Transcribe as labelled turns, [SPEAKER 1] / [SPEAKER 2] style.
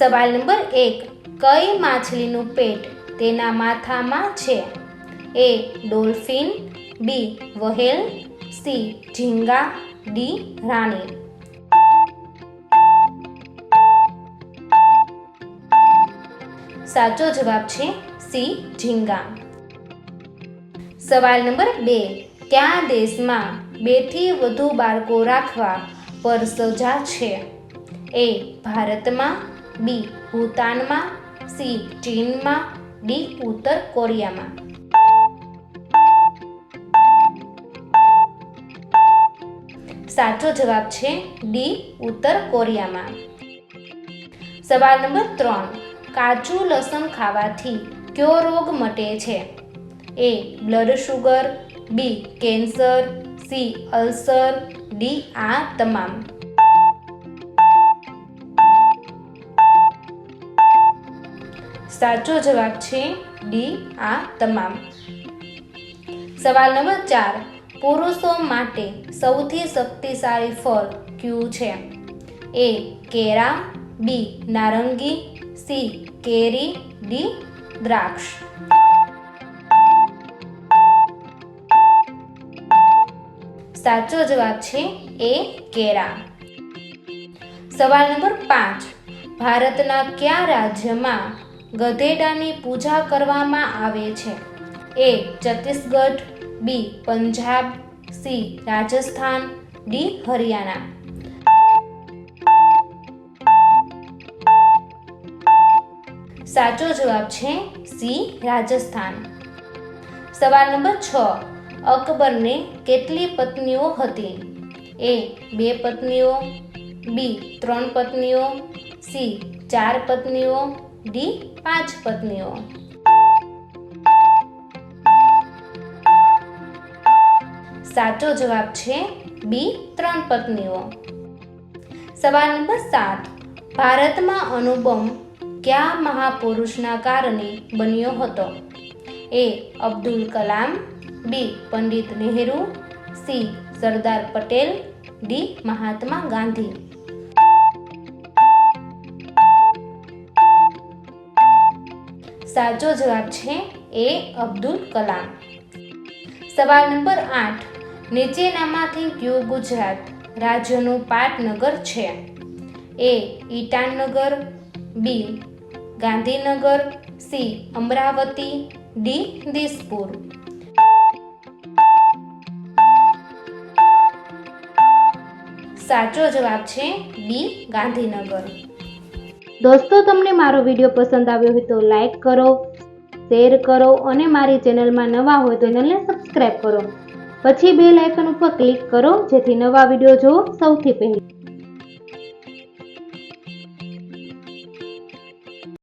[SPEAKER 1] સવાલ નંબર એક, કઈ માછલીનું પેટ તેના માથામાં છે? A, dolphin, B, whale, C, ઝીંગા, D રાણી સાચો જવાબ છે સી, ઝીંગા. સવાલ નંબર બે, કયા દેશમાં બેથી વધુ બાળકો રાખવા પર સજા છે? એ, ભારતમાં બી, ભૂતાનમાં, સી, ચીનમાં, ડી, ઉત્તર કોરિયામાં. સાચો જવાબ છે ડી, ઉત્તર કોરિયામાં. સવાલ નંબર ત્રણ કાચું લસણ ખાવાથી કયો રોગ મટે છે? A blood sugar B cancer C ulcer D, આ તમામ. સાચો જવાબ છે ડી, આ તમામ. સવાલ નંબર ચાર, પુરુષો માટે સૌથી શક્તિશાળી ફળ કયું છે? એ કેરા બી, નારંગી, સી, કેરી, ડી, દ્રાક્ષ. સાચો જવાબ છે એ કેરા સવાલ નંબર પાંચ, ભારતના કયા રાજ્યમાં ગધેડાની પૂજા કરવામાં આવે છે. A Chhattisgarh, B Punjab, C Rajasthan, D Haryana. સાચો જવાબ છે સી રાજસ્થાન. સવાલ નંબર છ. અકબરને કેટલી પત્નીઓ હતી? એ બે પત્નીઓ, બી ત્રણ પત્નીઓ, સી ચાર પત્નીઓ ડી પાંચ પત્નીઓ. સાચો જવાબ છે બી ત્રણ પત્નીઓ. સવાલ નંબર સાત. ભારતમાં અનુપમ કયા મહાપુરુષના કારણે બન્યો હતો? A Abdul Kalam, B Pandit Nehru, C Sardar Patel, D Mahatma Gandhi. સાચો જવાબ છે એ અબ્દુલ કલામ. સવાલ નંબર આઠ. નીચેનામાંથી કયું ગુજરાત રાજ્યનું પાટનગર છે? A Itanagar, B Gandhinagar, C Amaravati, D Dispur. સાચો જવાબ છે બી ગાંધીનગર. દોસ્તો, તમને મારો વીડિયો પસંદ આવ્યો હોય તો લાઈક કરો, શેર કરો અને મારી ચેનલમાં નવા હોય તો ચેનલને સબસ્ક્રાઈબ કરો. પછી બે લાઇકન ઉપર ક્લિક કરો, જેથી નવા વીડિયો જોવો સૌથી પહેલા.